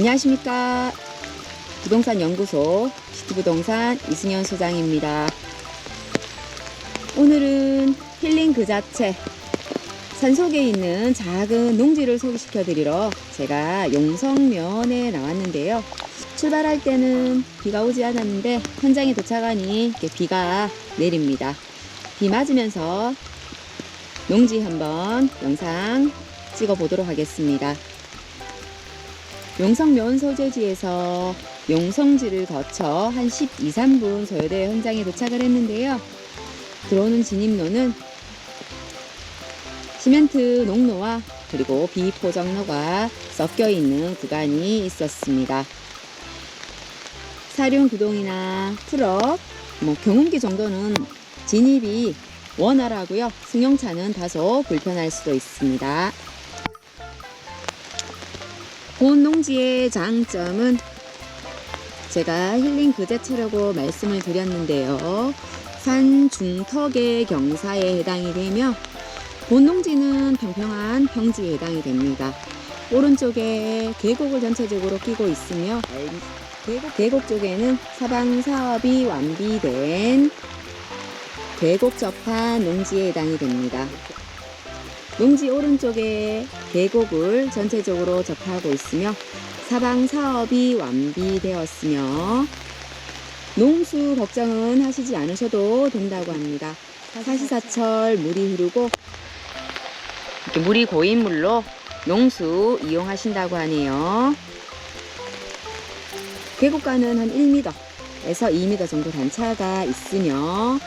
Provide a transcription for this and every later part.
안녕하십니까. 부동산 연구소 시티부동산 이승현 소장입니다. 오늘은 힐링 그 자체 산속에 있는 작은 농지를 소개시켜 드리러 제가 용성면에 나왔는데요. 출발할 때는 비가 오지 않았는데 현장에 도착하니 이렇게 비가 내립니다. 비 맞으면서 농지 한번 영상 찍어 보도록 하겠습니다. 용성 면 소재지에서 용성지를 거쳐 한 12, 3분 소요대 현장에 도착을 했는데요. 들어오는 진입로는 시멘트 농로와 그리고 비포장로가 섞여 있는 구간이 있었습니다. 사륜 구동이나 트럭, 뭐 경운기 정도는 진입이 원활하고요. 승용차는 다소 불편할 수도 있습니다. 본 농지의 장점은 제가 힐링 그 자체라고 말씀을 드렸는데요. 산 중턱의 경사에 해당이 되며 본 농지는 평평한 평지에 해당이 됩니다. 오른쪽에 계곡을 전체적으로 끼고 있으며 계곡, 계곡 쪽에는 사방 사업이 완비된 계곡 접한 농지에 해당이 됩니다. 농지 오른쪽에 계곡을 전체적으로 접하고 있으며 사방 사업이 완비되었으며 농수 걱정은 하시지 않으셔도 된다고 합니다. 사시사철 물이 흐르고 이렇게 물이 고인 물로 농수 이용하신다고 하네요. 계곡가는 한 1m에서 2m 정도 단차가 있으며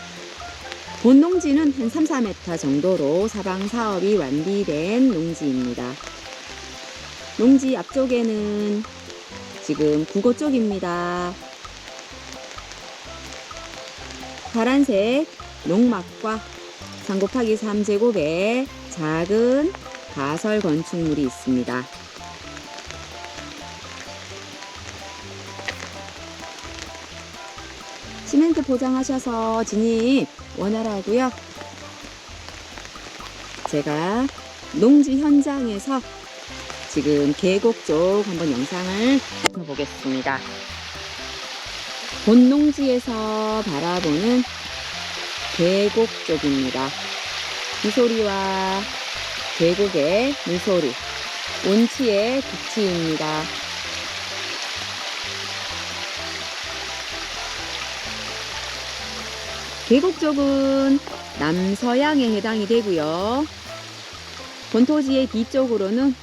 본 농지는 한 3, 4m 정도로 사방 사업이 완비된 농지입니다. 농지 앞쪽에는 지금 국어 쪽입니다. 파란색 농막과 3 곱하기 3제곱의 작은 가설 건축물이 있습니다. 시멘트 포장하셔서 진입 원활하고요. 제가 농지 현장에서 지금 계곡 쪽 한번 영상을 보겠습니다. 본 농지에서 바라보는 계곡 쪽입니다. 비소리와 계곡의 물소리, 온치의 북치입니다. 계곡 쪽은 남서양에 해당이 되고요. 본토지의 뒤쪽으로는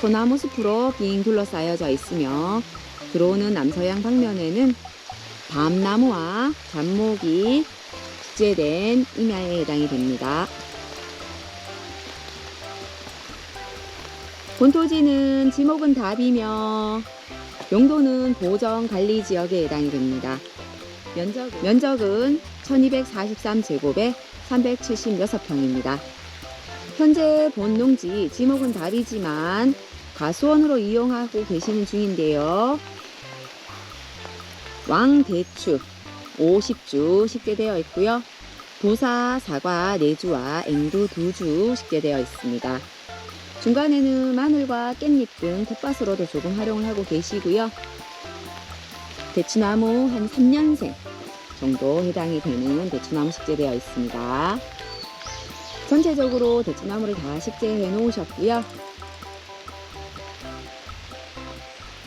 소나무 숲으로 빙 둘러싸여져 있으며 들어오는 남서양 방면에는 밤나무와 잡목이 축제된 임야에 해당이 됩니다. 본토지는 지목은 답이며 용도는 보정 관리 지역에 해당이 됩니다. 면적은, 면적은 1243제곱에 376평입니다. 현재 본 농지 지목은 답이지만 가수원으로 이용하고 계시는 중인데요. 왕대추 50주 식재되어 있고요. 부사, 사과 4주와 앵두 2주 식재되어 있습니다. 중간에는 마늘과 깻잎 등 텃밭으로도 조금 활용을 하고 계시고요. 대추나무 한 3년생 정도 해당이 되는 대추나무 식재되어 있습니다. 전체적으로 대추나무를 다 식재해 놓으셨고요.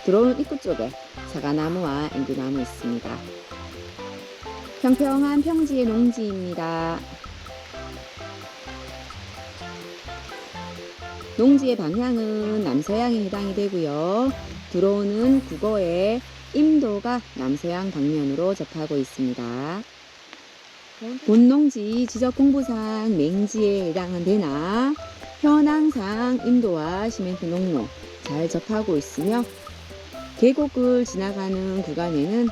들어오는 입구 쪽에 사과나무와 앵두나무 있습니다. 평평한 평지의 농지입니다. 농지의 방향은 남서향에 해당이 되고요. 들어오는 국어의 임도가 남서향 방면으로 접하고 있습니다. 본농지 지적 공부상 맹지에 해당은 되나 현황상 임도와 시멘트 농로 잘 접하고 있으며 계곡을 지나가는 구간에는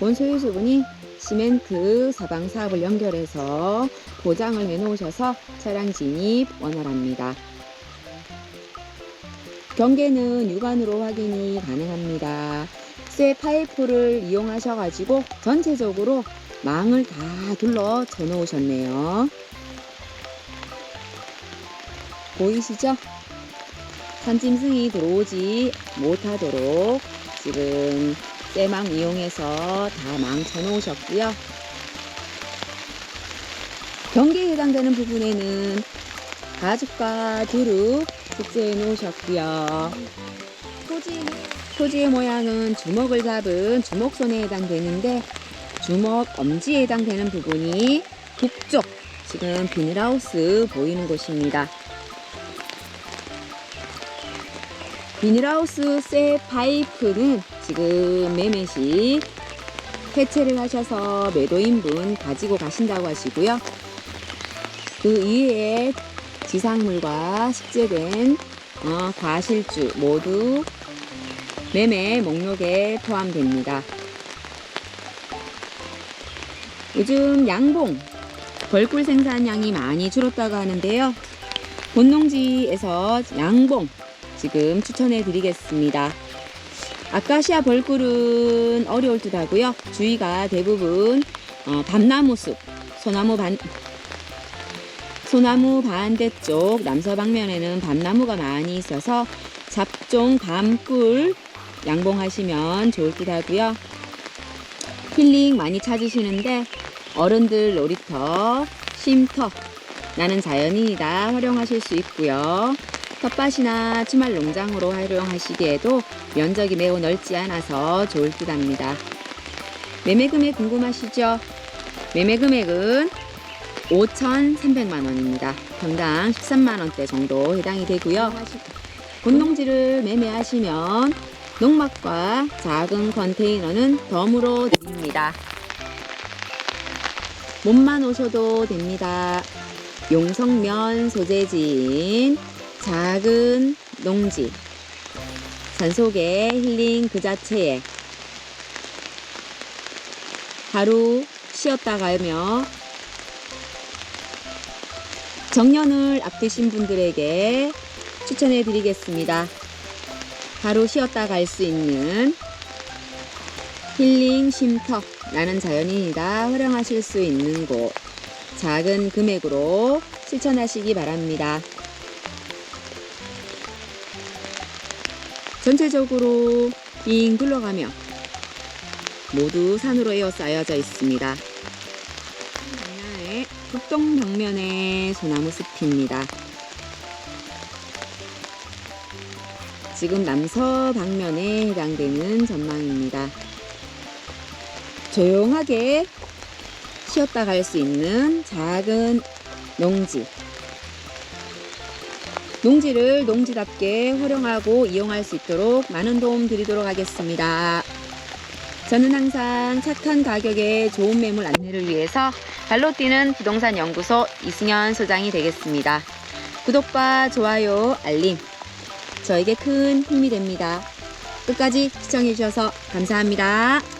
본 소유주분이 시멘트 사방 사업을 연결해서 보장을 해놓으셔서 차량 진입 원활합니다. 경계는 육안으로 확인이 가능합니다. 쇠 파이프를 이용하셔가지고 전체적으로 망을 다 둘러 쳐 놓으셨네요. 보이시죠? 산짐승이 들어오지 못하도록 지금 쇠망 이용해서 다 망쳐 놓으셨고요. 경계에 해당되는 부분에는 가죽과 두릅 식재해 놓으셨고요. 토지, 토지의 모양은 주먹을 잡은 주먹손에 해당되는데 주먹 엄지에 해당되는 부분이 북쪽 지금 비닐하우스 보이는 곳입니다. 비닐하우스 쇠 파이프는 지금 매매시 해체를 하셔서 매도인분 가지고 가신다고 하시고요. 그 이외에 지상물과 식재된 어, 과실주 모두 매매 목록에 포함됩니다. 요즘 양봉 벌꿀 생산량이 많이 줄었다고 하는데요. 본농지에서 양봉 지금 추천해 드리겠습니다. 아카시아 벌꿀은 어려울 듯 하고요. 주위가 대부분 어, 밤나무숲, 소나무 반, 소나무 반대쪽 남서 방면에는 밤나무가 많이 있어서 잡종 밤꿀 양봉하시면 좋을 듯 하고요. 힐링 많이 찾으시는데 어른들 놀이터, 쉼터, 나는 자연인이다 활용하실 수 있고요. 텃밭이나 주말 농장으로 활용하시기에도 면적이 매우 넓지 않아서 좋을 듯 합니다. 매매 금액 궁금하시죠? 매매 금액은 5,300만 원입니다. 평당 13만 원대 정도 해당이 되고요. 본농지를 매매하시면 농막과 작은 컨테이너는 덤으로 드립니다. 몸만 오셔도 됩니다. 용성면 소재지인 작은 농지 산속의 힐링 그 자체에 하루 쉬었다 가며 정년을 앞두신 분들에게 추천해 드리겠습니다. 하루 쉬었다 갈 수 있는 힐링 쉼터 나는 자연인이다 활용하실 수 있는 곳 작은 금액으로 실천하시기 바랍니다. 전체적으로 빙 둘러가며 모두 산으로 에워싸여져 있습니다. 북동 방면의 소나무 숲입니다. 지금 남서 방면에 해당되는 전망입니다. 조용하게 쉬었다 갈 수 있는 작은 농지. 농지를 농지답게 활용하고 이용할 수 있도록 많은 도움 드리도록 하겠습니다. 저는 항상 착한 가격에 좋은 매물 안내를 위해서 발로 뛰는 부동산 연구소 이승현 소장이 되겠습니다. 구독과 좋아요, 알림 저에게 큰 힘이 됩니다. 끝까지 시청해 주셔서 감사합니다.